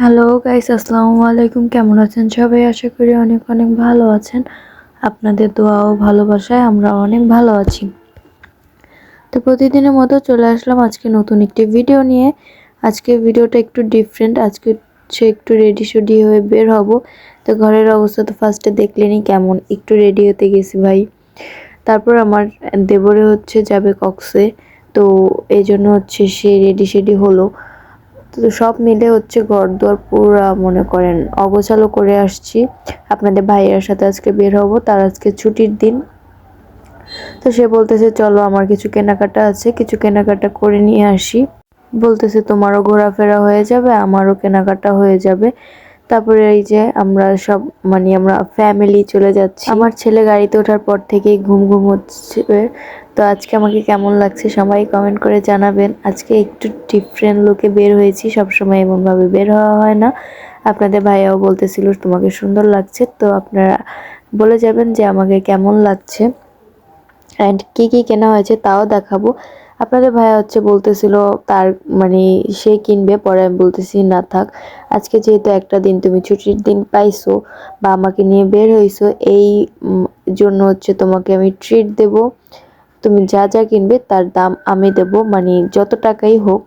Hello guys আসসালামু আলাইকুম। কেমন আছেন সবাই? আশা করি অনেক অনেক ভালো আছেন। আপনাদের দোয়া ও ভালোবাসায় আমরা অনেক ভালো আছি। তো প্রতিদিনের মতো চলে আসলাম আজকে নতুন একটি ভিডিও নিয়ে। আজকে ভিডিওটা একটু ডিফারেন্ট আজকে সে একটু রেডি শুডি হয়ে বের হব। তো ঘরের অবস্থা তো ফার্স্টে দেখলেনি কেমন, একটু রেডি হতে গেছি ভাই। তারপর আমার দেবরে হচ্ছে যাবে কক্সে। তো এই জন্য হচ্ছে সে রেডি শেডি হলো। তো সব মিলে হচ্ছে ঘর দোয়ার পুরা মনে করেন, অগোছালো করে আসছি। আপনাদের ভাইয়ের সাথে আজকে বের হব, তার আজকে ছুটির দিন। তো সে বলতেছে, চলো, আমার কিছু কেনাকাটা আছে, কিছু কেনাকাটা করে নিয়ে আসি। বলতেছে, তোমারও ঘোরাফেরা হয়ে যাবে, আমারও কেনাকাটা হয়ে যাবে। তারপরে এই যে আমরা সব মানে আমরা ফ্যামিলি চলে যাচ্ছি। আমার ছেলে গাড়িতে ওঠার পর থেকেই ঘুম ঘুম হচ্ছে। তো আজকে আমাকে কেমন লাগছে সবাই কমেন্ট করে জানাবেন। আজকে একটু ডিফারেন্ট লুকে বের হয়েছি, সবসময় এমনভাবে বের হওয়া হয় না। আপনাদের ভাইয়াও বলতেছিল তোমাকে সুন্দর লাগছে। তো আপনারা বলে যাবেন যে আমাকে কেমন লাগছে। অ্যান্ড কী কী কেনা হয়েছে তাও দেখাবো। আপনাদের ভাইয়া হচ্ছে বলতেছিল, তার মানে সে কিনবে, পরে আমি বলতেছি, না থাক, আজকে যেহেতু একটা দিন তুমি ছুটির দিন পাইছো বা আমাকে নিয়ে বের হইছো, এই জন্য হচ্ছে তোমাকে আমি ট্রিট দেব। তুমি যা যা কিনবে তার দাম আমি দেব মানে যত টাকাই হোক।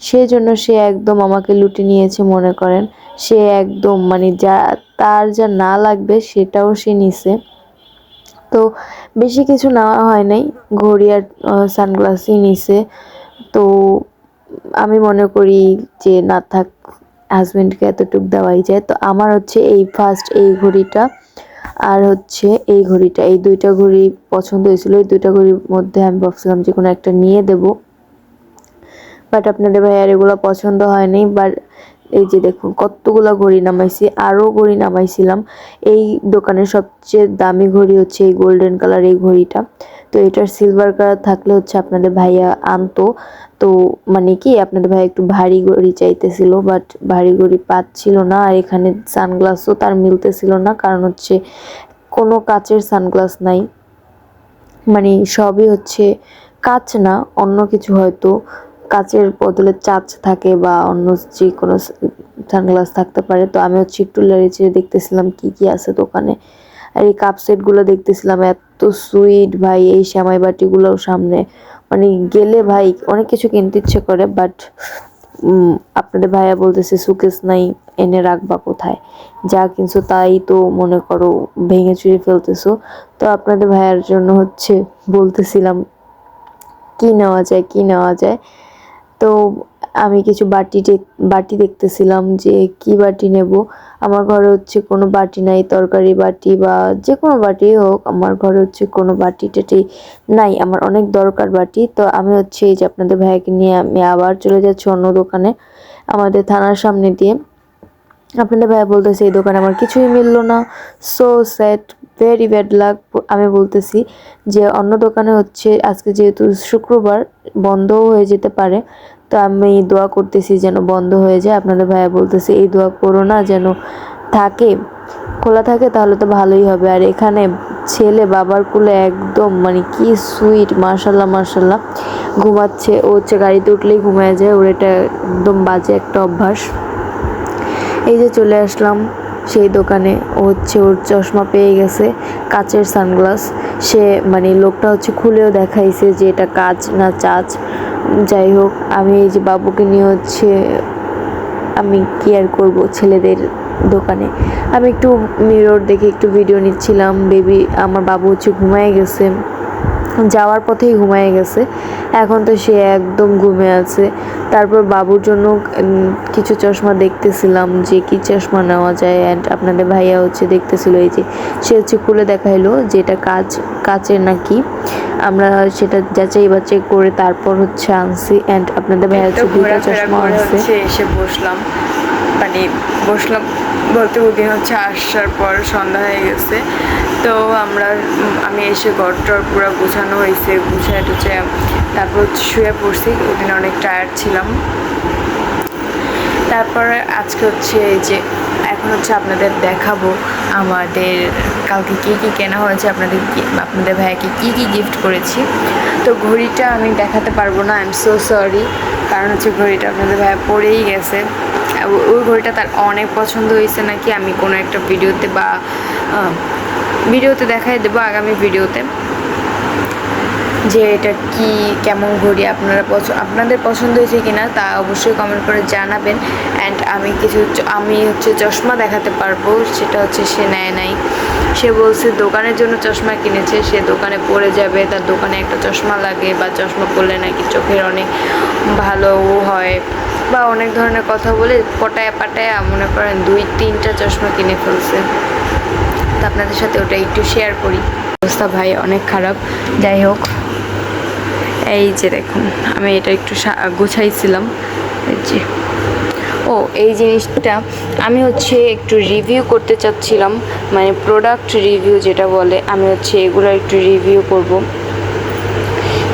সেজন্য সে একদম আমাকে লুটে নিয়েছে, মনে করেন। সে একদম মানে যা, তার যা না লাগবে সেটাও সে নিছে। তো বেশি কিছু নেওয়া হয় নাই। ঘড়ি আর সানগ্লাসই নিছে। তো আমি মনে করি যে না থাক হাজব্যান্ডকে এতটুক দেওয়াই যায়। তো আমার হচ্ছে এই ফার্স্ট এই ঘড়িটা আর হচ্ছে এই ঘড়িটা। এই দুইটা ঘড়ি পছন্দ হয়েছিল। এই দুইটা ঘড়ির মধ্যে আমি ভাবছিলাম যে কোনো একটা নিয়ে দেব। বাট আপনাদের ভাইয়ার এগুলো পছন্দ হয়নি বাট এই যে দেখুন, কতগুলো ঘড়ি নামাইছি আরও ঘড়ি নামাইছিলাম। এই দোকানের সবচেয়ে দামি ঘড়ি হচ্ছে এই গোল্ডেন কালার এই ঘড়িটা। তো এটার সিলভার কালার থাকলে হচ্ছে আপনাদের ভাইয়া আনতো। তো মানে কি, আপনাদের ভাই একটু ভারী ঘড়ি চাইতেছিল বাট ভারী ঘড়ি পাচ্ছিল না। আর এখানে সানগ্লাসও তার মিলতেছিল না, কারণ হচ্ছে কোনো কাচের সানগ্লাস নাই। মানে সবই হচ্ছে কাচ না, অন্য কিছু হয়তো। কাচের বদলে চাচ থাকে বা অন্য যে কোনো সানগ্লাস থাকতে পারে। তো আমি হচ্ছে একটু চেড়ে দেখতেছিলাম কি কি আছে দোকানে। আর এই কাপ সেটগুলো দেখতেছিলাম, এত সুইট ভাই এই শ্যামাই বাটিগুলোর সামনে। মানে গেলে ভাই অনেক কিছু কিনতে ইচ্ছে করে বাট আপনাদের ভাইয়া বলতেছে সুকেস নাই, এনে রাখবা কোথায়? যা কিনছো তাই তো মনে করো ভেঙে চুরে ফেলতেছো। তো আপনাদের ভাইয়ার জন্য হচ্ছে বলতেছিলাম, কি নেওয়া যায়, কি নেওয়া যায়? তো আমি কিছু বাটি বাটি দেখতেছিলাম যে কি বাটি নেব। আমার ঘরে হচ্ছে কোনো বাটি নাই, তরকারি বাটি বা যে কোনো বাটি হোক, আমার ঘরে হচ্ছে কোনো বাটি টাটি নাই, আমার অনেক দরকার বাটি। তো আমি হচ্ছে এই যে আপনাদের ভাইকে নিয়ে আমি আবার চলে যাচ্ছি অন্য দোকানে, আমাদের থানার সামনে দিয়ে। আপনাদের ভাইয়া বলতেছে, এই দোকানে আমার কিছুই মিললো না। So sad very bad luck আমি বলতেছি যে অন্য দোকানে হচ্ছে আজকে যেহেতু শুক্রবার বন্ধও হয়ে যেতে পারে, তো আমি দোয়া করতেছি যেন বন্ধ হয়ে যায়। আপনাদের ভাইয়া বলতেছে, এই দোয়া করো না যেন থাকে, খোলা থাকে তাহলে তো ভালোই হবে। আর এখানে ছেলে বাবার কুলে একদম মানে কি সুইট মার্শাল্লাহ মার্শাল্লাহ ঘুমাচ্ছে। ও হচ্ছে গাড়িতে উঠলেই ঘুমায় যায়। ওর এটা একদম বাজে একটা অভ্যাস। এই যে চলে আসলাম। সেই দোকানে ও হচ্ছে ওর চশমা পেয়ে গেছে, কাচের সানগ্লাস। সে মানে লোকটা হচ্ছে খুলেও দেখাইছে যে এটা কাজ না চাচ। যাই হোক, আমি এই যে বাবুকে নিয়ে হচ্ছে আমি কেয়ার করব ছেলেদের দোকানে। আমি একটু মিরর দেখে একটু ভিডিও নিচ্ছিলাম বেবি আমার বাবু হচ্ছে ঘুমায় গেছে। যাওয়ার পথেই ঘুমায় গেছে। এখন তো সে একদম ঘুমে আছে। তারপর বাবুর জন্য কিছু চশমা দেখতেছিলাম যে কি চশমা নেওয়া যায় অ্যান্ড আপনাদের ভাইয়া হচ্ছে দেখতেছিল এই যে সে হচ্ছে খুলে দেখাইলো যে এটা কাজ কাচের নাকি। আমরা সেটা যাচাই বাচাই করে তারপর হচ্ছে আনছি অ্যান্ড আপনাদের ভাইয়া হচ্ছে দুটো চশমা আনছে। এসে বসলাম। মানে বসলাম বলতে ওদিন হচ্ছে আসার পর সন্ধ্যা হয়ে গেছে। তো আমরা, আমি এসে ঘরটর পুরো গুছানো হয়েছে, গুছায় টুছে তারপর শুয়ে পড়ছি ওদিন অনেক টায়ার্ড ছিলাম। তারপরে আজকে হচ্ছে এই যে, এখন হচ্ছে আপনাদের দেখাবো আমাদের কালকে কী কী কেনা হয়েছে, আপনাদের আপনাদের ভাইয়াকে কী কী গিফট করেছি। তো ঘড়িটা আমি দেখাতে পারব না আই এম সো সরি কারণ হচ্ছে ঘড়িটা আপনাদের ভাইয়া পড়েই গেছে। ওই ঘড়িটা তার অনেক পছন্দ হয়েছে নাকি, আমি কোনো একটা ভিডিওতে বা ভিডিওতে দেখাই দেবো আগামী ভিডিওতে যে এটা কি, কেমন ঘড়ি, আপনারা পছ- আপনাদের পছন্দ হয়েছে কিনা তা অবশ্যই কমেন্ট করে জানাবেন। অ্যান্ড আমি কিছু আমি হচ্ছে চশমা দেখাতে পারব, সেটা হচ্ছে সে নেয় নাই। সে বলছে, দোকানের জন্য চশমা কিনেছে, সে দোকানে পড়ে যাবে, তার দোকানে একটা চশমা লাগে বা চশমা পরলে নাকি চোখের অনেক ভালো হয়। বা অনেক ধরনের কথা বলে পটায় পাটায় মনে করেন দুই তিনটা চশমা কিনে ফেলছে। তো আপনাদের সাথে ওটা একটু শেয়ার করি। অবস্থা ভাই অনেক খারাপ। যাই হোক, এই যে দেখুন, আমি এটা একটু গুছাইছিলাম। যে। ও, এই জিনিসটা আমি হচ্ছে একটু রিভিউ করতে চাচ্ছিলাম। মানে প্রোডাক্ট রিভিউ যেটা বলে, আমি হচ্ছে এগুলো একটু রিভিউ করব।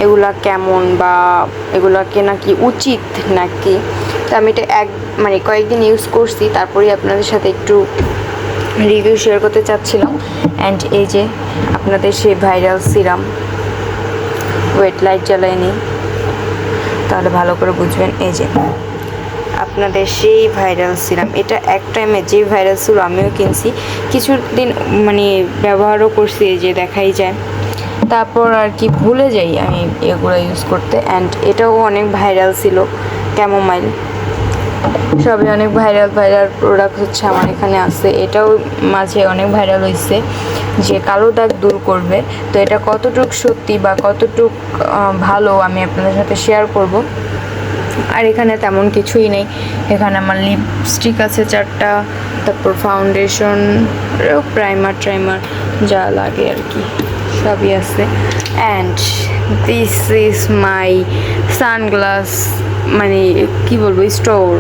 এগুলা কেমন বা এগুলা কেনা কি উচিত নাকি? তো আমি এটা এক মানে কয়েকদিন ইউজ করছি, তারপরেই আপনাদের সাথে একটু রিভিউ শেয়ার করতে চাচ্ছিলাম। অ্যান্ড এই যে আপনাদের সেই ভাইরাল সিরাম ওয়েট লাইট জ্বালায় নিই তাহলে ভালো করে বুঝবেন। এই যে আপনাদের সেই ভাইরাল সিরাম এটা এক টাইমে যে ভাইরাল ছিল আমিও কিনছি, কিছুদিন মানে ব্যবহারও করছি, এই যে দেখাই যায়। তারপর আর কি ভুলে যাই আমি এগুলো ইউজ করতে। অ্যান্ড এটাও অনেক ভাইরাল ছিল ক্যামোমাইল সবই অনেক ভাইরাল ভাইরাল প্রোডাক্ট হচ্ছে আমার এখানে আছে। এটাও মাঝে অনেক ভাইরাল হয়েছে যে কালো দাগ দূর করবে। তো এটা কতটুক সত্যি বা কতটুক ভালো আমি আপনাদের সাথে শেয়ার করব। আর এখানে তেমন কিছুই নেই। এখানে আমার লিপস্টিক আছে চারটা, তারপর ফাউন্ডেশন প্রাইমার ট্রাইমার যা লাগে আর কি। সবই আছে। And this is my sunglass মানে কি বলব স্টোর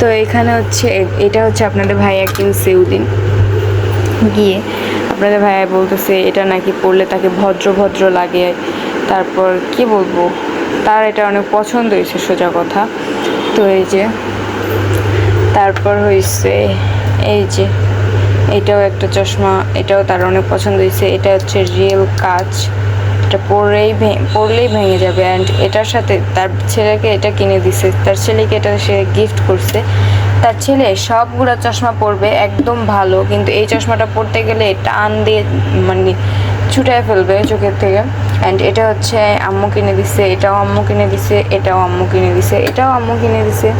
তো এখানে হচ্ছে, এটা হচ্ছে আপনাদের ভাই একদিন সেউদিন। গিয়ে আপনাদের ভাইয়া বলতেছে, এটা নাকি পড়লে তাকে ভদ্র ভদ্র লাগে। তারপর কি বলব, তার এটা অনেক পছন্দ হয়েছে, সোজা কথা। তো এই যে, তারপর হয়েছে এই যে এটাও একটা চশমা, এটাও তার অনেক পছন্দ হয়েছে। এটা হচ্ছে রিয়েল কাজ এটা পরলেই ভে- পরলেই ভেঙে যাবে। অ্যান্ড এটার সাথে তার ছেলেকে এটা কিনে দিছে। তার ছেলেকে এটা সে গিফট করছে। তার ছেলে সবগুলো চশমা পরবে, একদম ভালো। কিন্তু এই চশমাটা পরতে গেলে টান দিয়ে মানে ছুটায় ফেলবে চোখের থেকে। অ্যান্ড এটা হচ্ছে আম্মু কিনে দিছে। এটাও আম্মু কিনে দিছে। এটাও আম্মু কিনে দিছে। এটাও আম্মু কিনে দিছে।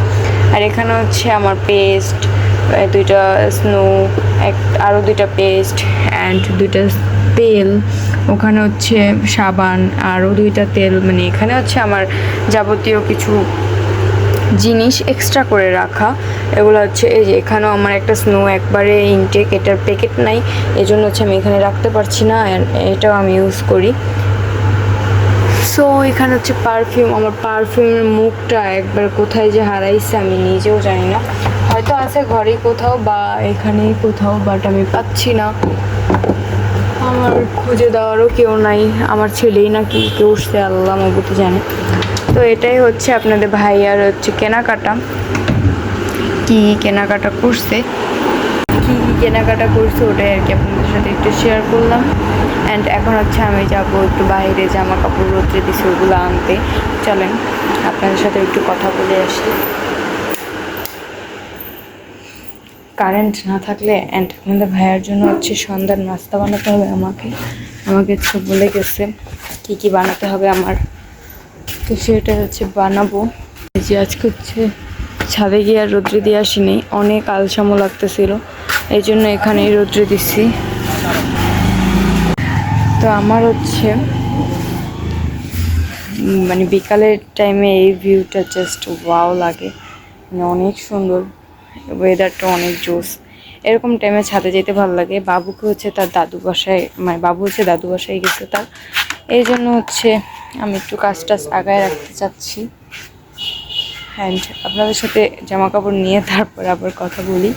আর এখানে হচ্ছে আমার পেস্ট দুইটা স্নো এক আরও দুইটা পেস্ট অ্যান্ড দুইটা তেল। ওখানে হচ্ছে সাবান আরও দুইটা তেল। মানে এখানে হচ্ছে আমার যাবতীয় কিছু জিনিস এক্সট্রা করে রাখা। এগুলো হচ্ছে এই যে এখানেও আমার একটা স্নো একবারে ইনটেক এটার প্যাকেট নাই। এজন্য হচ্ছে আমি এখানে রাখতে পারছি না এটাও আমি ইউজ করি। সো এখানে হচ্ছে পারফিউম আমার পারফিউমের মুখটা একবার কোথায় যে হারাইছে আমি নিজেও জানি না। আছে ঘরে কোথাও বা এখানেই কোথাও বাট আমি পাচ্ছি না। আমার খুঁজে দেওয়ারও কেউ নাই, আমার ছেলেই নাকি কেউ উঠছে আল্লাহ মবুতি জানে। তো এটাই হচ্ছে আপনাদের ভাই আর হচ্ছে কেনাকাটা। কি কেনাকাটা করছে? কি কি কেনাকাটা করছে ওটাই আর কি আপনাদের সাথে একটু শেয়ার করলাম। অ্যান্ড এখন হচ্ছে আমি যাব একটু বাইরে জামা কাপড় রোদ্রে দিছি ওগুলো আনতে। চলেন, আপনাদের সাথে একটু কথা বলে আসি। কারেন্ট না থাকলে অ্যান্ড আমাদের ভাইয়ার জন্য হচ্ছে সন্ধ্যার নাস্তা বানাতে হবে আমাকে। আমাকে হচ্ছে বলে গেছে কি কি বানাতে হবে আমার। তো সেটা হচ্ছে বানাবো। যে আজকে হচ্ছে ছাদে গিয়ে আর রোদ্রে দিয়ে আসিনি, অনেক আলসামো লাগতেছিল। এই জন্য এখানেই রোদ্রে দিচ্ছি তো আমার হচ্ছে মানে বিকালের টাইমে এই ভিউটা জাস্ট ওয়াও লাগে। মানে অনেক সুন্দর। ওয়েদারটা অনেক জোস এরকম টাইমে ছাদে যেতে ভালো লাগে। বাবুকে হচ্ছে তার দাদু বাসায় মানে বাবু হচ্ছে দাদু বাসায় গেছে তার। এই জন্য হচ্ছে আমি একটু কাজ টাজ আগায় রাখতে চাচ্ছি। হ্যান্ড আপনাদের সাথে জামা কাপড় নিয়ে তারপর আবার কথা বলি।